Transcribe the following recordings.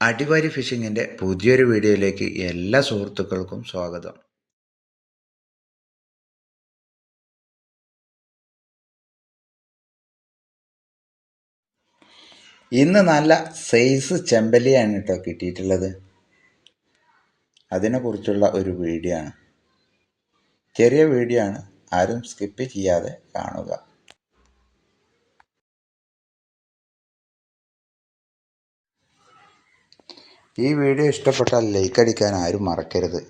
അടിവാരി ഫിഷിങ്ങിന്റെ പുതിയൊരു വീഡിയോയിലേക്ക് എല്ലാ സുഹൃത്തുക്കൾക്കും സ്വാഗതം. ഇന്ന് നല്ല സൈസ് ചെമ്പലിയാണ് കേട്ടോ കിട്ടിയിട്ടുള്ളത്. അതിനെക്കുറിച്ചുള്ള ഒരു വീഡിയോ ആണ്. ചെറിയ വീഡിയോ ആണ്. ആരും സ്കിപ്പ് ചെയ്യാതെ കാണുക. ഈ വീഡിയോ ഇഷ്ടപ്പെട്ടാൽ ലൈക്ക് അടിക്കാൻ ആരും മറക്കരുത്.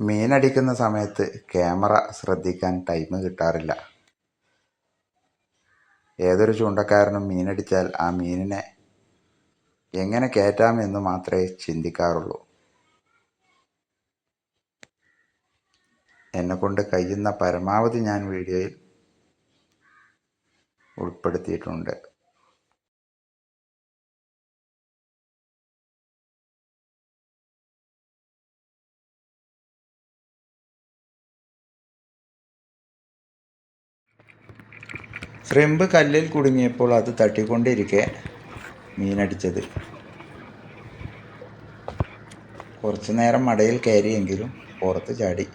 മീനടിക്കുന്ന സമയത്ത് ക്യാമറ ശ്രദ്ധിക്കാൻ ടൈം കിട്ടാറില്ല. ഏതൊരു ചൂണ്ടക്കാരനും മീനടിച്ചാൽ ആ മീനിനെ എങ്ങനെ കയറ്റാമെന്ന് മാത്രമേ ചിന്തിക്കാറുള്ളൂ. എന്നെക്കൊണ്ട് കഴിയുന്ന പരമാവധി ഞാൻ വീഡിയോയിൽ ഉൾപ്പെടുത്തിയിട്ടുണ്ട്. ശ്രിമ്പ് കല്ലിൽ കുടുങ്ങിയപ്പോൾ അത് തട്ടിക്കൊണ്ടിരിക്കെ മീനടിച്ചത്. കുറച്ചു നേരം മടയിൽ കയറിയെങ്കിലും പുറത്ത് ചാടി.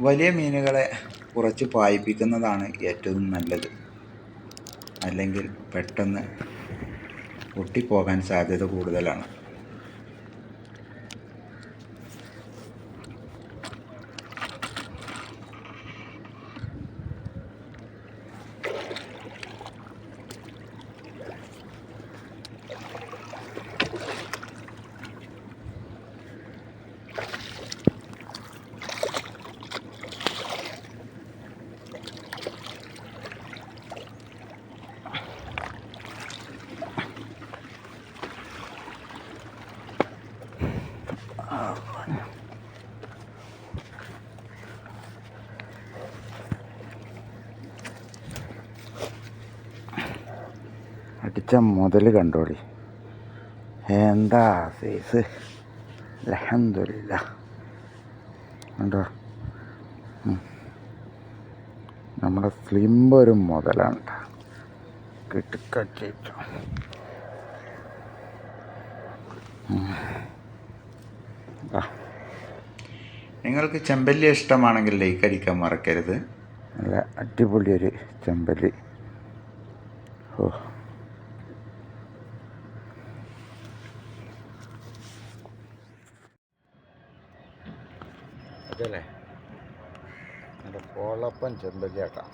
വലിയ മീനുകളെ കുറച്ച് പായിപ്പിക്കുന്നതാണ് ഏറ്റവും നല്ലത്. അല്ലെങ്കിൽ പെട്ടെന്ന് പൊട്ടിപ്പോകാൻ സാധ്യത കൂടുതലാണ്. അടിച്ച മുതൽ കണ്ടോളി. എന്താ സൈസ് ലഹന്തില്ല കണ്ടോ. നമ്മുടെ സ്ലിംബ് ഒരു മുതലാണ് കിട്ടിക്കട്ടിട്ടു നിങ്ങൾക്ക് ചെമ്പല്ലി ഇഷ്ടമാണെങ്കിൽ ലൈക്ക് അടിക്കാൻ മറക്കരുത്. നല്ല അടിപൊളിയൊരു ചെമ്പല്ലി. ഓ. അതല്ലേ എൻ്റെ കോളപ്പൻ ചെമ്പല്ലിയാട്ടാ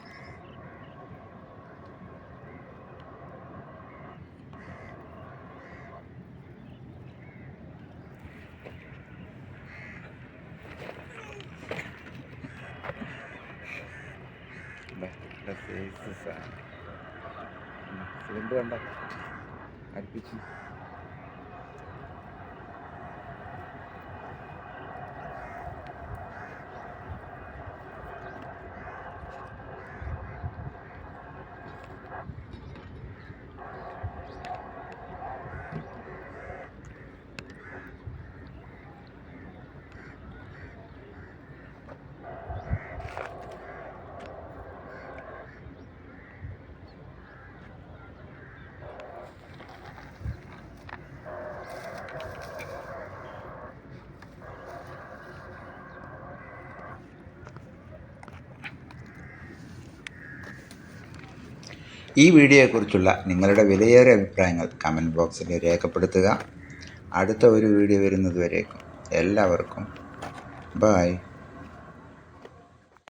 സിലിണ്ടർ കണ്ട അടുപ്പിച്ച് ഈ വീഡിയോയെക്കുറിച്ചുള്ള നിങ്ങളുടെ വിലയേറിയ അഭിപ്രായങ്ങൾ കമന്റ് ബോക്സിൽ രേഖപ്പെടുത്തുക. അടുത്ത ഒരു വീഡിയോ വരുന്നതുവരേക്കും എല്ലാവർക്കും ബായ്